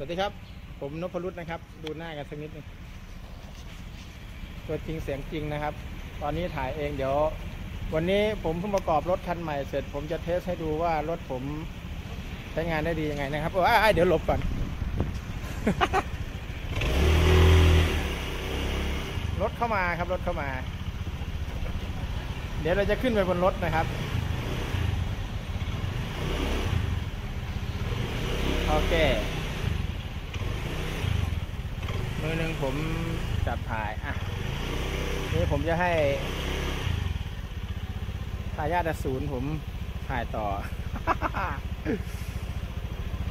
สวัสดีครับ ผมนพรุษนะครับ ดูหน้ากันสักนิดหนึงตัวจริงเสียงจริงนะครับ ตอนนี้ถ่ายเองเดี๋ยว วันนี้ผมเพิ่งประกอบรถคันใหม่เสร็จ ผมจะเทสให้ดูว่ารถผมใช้งานได้ดียังไงนะครับเอออะเดี๋ยวหลบก่อน รถเข้ามาครับรถเข้ามา เดี๋ยวเราจะขึ้นไปบนรถนะครับโอเค มือหนึ่งผมจับถ่าย อะ นี่ผมจะให้ทายาทอสูรผมถ่ายต่อ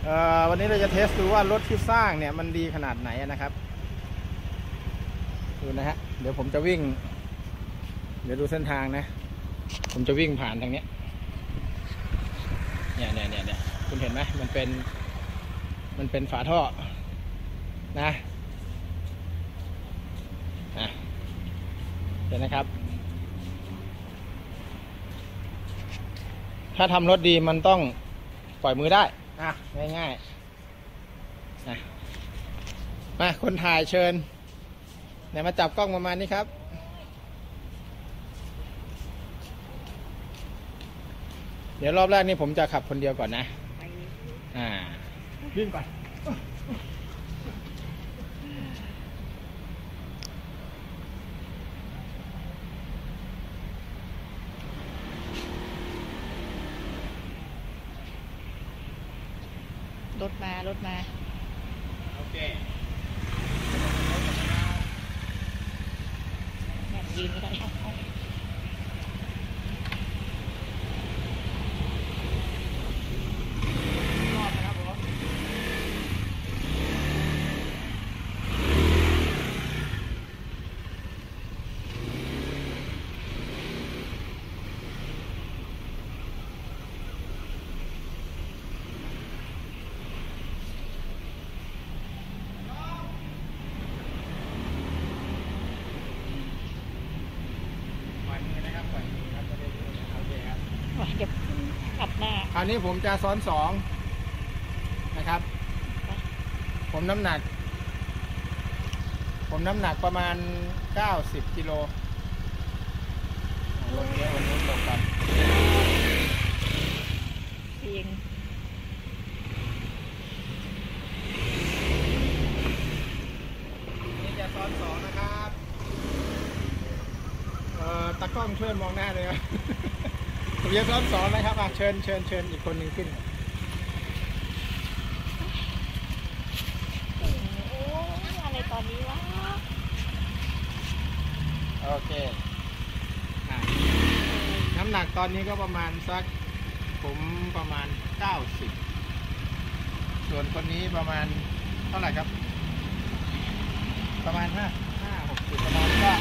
เอ่อ วันนี้เราจะเทสดูว่ารถที่สร้างเนี่ยมันดีขนาดไหนนะครับ ดูนะฮะ เดี๋ยวผมจะวิ่ง เดี๋ยวดูเส้นทางนะ ผมจะวิ่งผ่านทางเนี้ย เนี่ยเนี่ยเนี่ยเนี่ยคุณเห็นไหมมันเป็น มันเป็นฝาท่อนะอะ เห็นนะครับ ถ้าทำรถดีมันต้องปล่อยมือได้ อะ ง่ายๆนะมาคนถ่ายเชิญเนี่ยมาจับกล้องประมาณนี้ครับเดี๋ยวรอบแรกนี่ผมจะขับคนเดียวก่อนนะ อ่า วิ่งก่อน รถมารถมา โอเค แม่ยืนไม่ได้เอาเอา รอบนะครับผมปล่อยมือนะครับปล่อยมือครับจะได้ดูนะโอเคครับ ไว้ เดี๋ยวอัดหน้าคราวนี้ผมจะซ้อนสองนะครับ ผมน้ำหนัก ผมน้ำหนักประมาณ 90กิโลอะลงเยอะวันนี้ลงกันเพียงนี่จะซ้อนสองนะครับ เอ่อตากล้องช่วยมองหน้าเลยครับ ผมจะซ้อนสองนะครับอะเชิญเชิญเชิญอีกคนหนึ่งขึ้น โอ้ยอะไรตอนนี้วะโอเคอะน้ำหนักตอนนี้ก็ประมาณสัก ผมประมาณ 90 ส่วนคนนี้ประมาณเท่าไหร่ครับ ประมาณ5 5 60ประมาณก็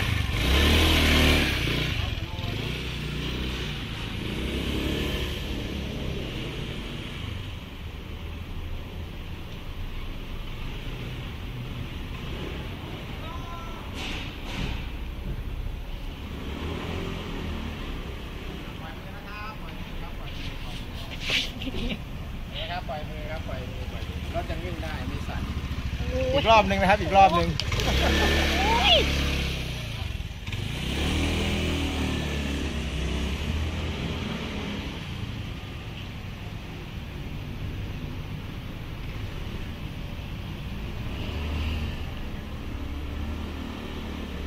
ปล่อยมือนะครับปล่อยมือครับปล่อยมือปล่อยมือนี่ครับปล่อยมือครับปล่อยมือปล่อยมือรถยังวิ่งได้ไม่สั่น โอีกรอบหนึ่งนะครับ อีกรอบหนึ่ง โอ้ย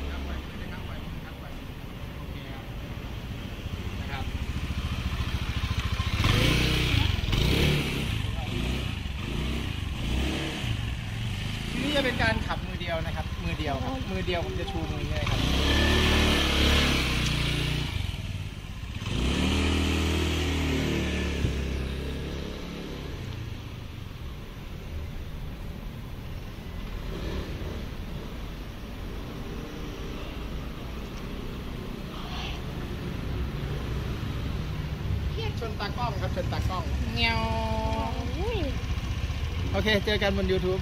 ครับปล่อยมือนะครับปล่อยมือครับปล่อยมือโอเคครับนะครับทีนี้ จะเป็นการขับมือเดียวนะครับ มือเดียวครับมือเดียวผมจะชูมืออย่างนี้เลยครับชนตากล้องครับชนตากล้องเงี้ยวโอ้ยโอเค เจอกันบน YouTube